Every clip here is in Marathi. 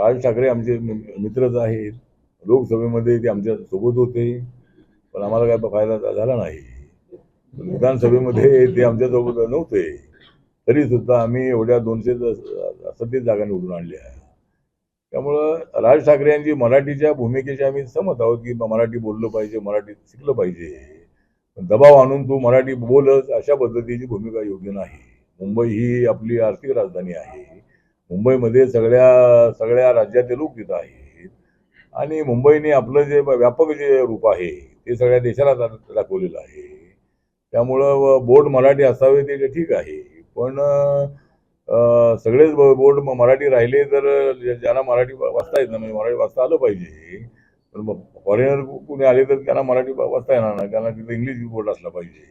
राज ठाकरे आमचे मित्रच आहेत. लोकसभेमध्ये ते आमच्यासोबत होते. पण आम्हाला काय फायदा झाला नाही. विधानसभेमध्ये ते आमच्यासोबत नव्हते. तरी सुद्धा आम्ही एवढ्या दोनशे सत्तीस जागा निवडून आणल्या. त्यामुळं राज ठाकरे यांची मराठीच्या भूमिकेची आम्ही सहमत आहोत की मराठी बोललं पाहिजे मराठी शिकलं पाहिजे. पण दबाव आणून तू मराठी बोलच अशा पद्धतीची भूमिका योग्य नाही. मुंबई ही आपली आर्थिक राजधानी आहे. मुंबईमध्ये सगळ्या सगळ्या राज्यातले लोक तिथं आहेत. आणि मुंबईने आपलं जे व्यापक जे रूप आहे ते सगळ्या देशाला दाखवलेलं आहे. त्यामुळं बोर्ड मराठी असावे ते ठीक आहे. पण सगळेच बोर्ड मराठी राहिले तर ज्यांना मराठी वाचता येत नाही म्हणजे मराठी वाचता आलं पाहिजे. पण फॉरेनर कुणी आले तर त्यांना मराठी वाचता येणार नाही. त्यांना तिथं इंग्लिश बोर्ड असला पाहिजे.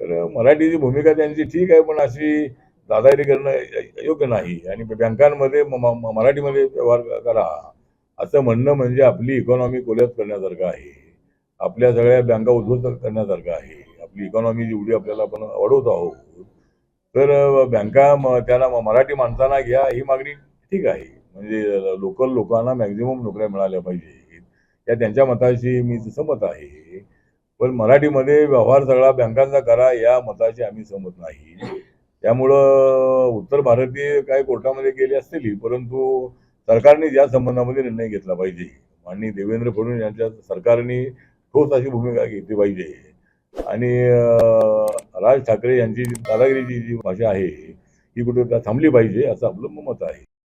तर मराठीची भूमिका त्यांची ठीक आहे पण अशी दादागिरी करणं योग्य नाही. आणि बँकांमध्ये मराठीमध्ये व्यवहार करा. असं म्हणणं म्हणजे आपली इकॉनॉमी कोल्यात करण्यासारखं आहे. आपल्या सगळ्या बँका उद्ध्वस्त करण्यासारखं आहे. आपली इकॉनॉमी जेवढी आपल्याला आपण वाढवत आहोत. तर बँका त्याला त्यांना मराठी माणसांना घ्या ही मागणी ठीक आहे. म्हणजे लोकल लोकांना मॅक्झिमम नोकऱ्या मिळाल्या पाहिजेत या त्यांच्या मताशी मी सहमत आहे. पण मराठीमध्ये व्यवहार सगळा बँकांचा करा या मताशी आम्ही सहमत नाही. त्यामुळं उत्तर भारतीय काय कोर्टामध्ये गेले असतील परंतु सरकारने या संबंधामध्ये निर्णय घेतला पाहिजे माननीय देवेंद्र फडणवीस यांच्या सरकारने ठोस अशी भूमिका घेतली पाहिजे. आणि राज ठाकरे यांची दादागिरीची जी भाषा आहे ही कुठे थांबली पाहिजे असं आपलं मत आहे.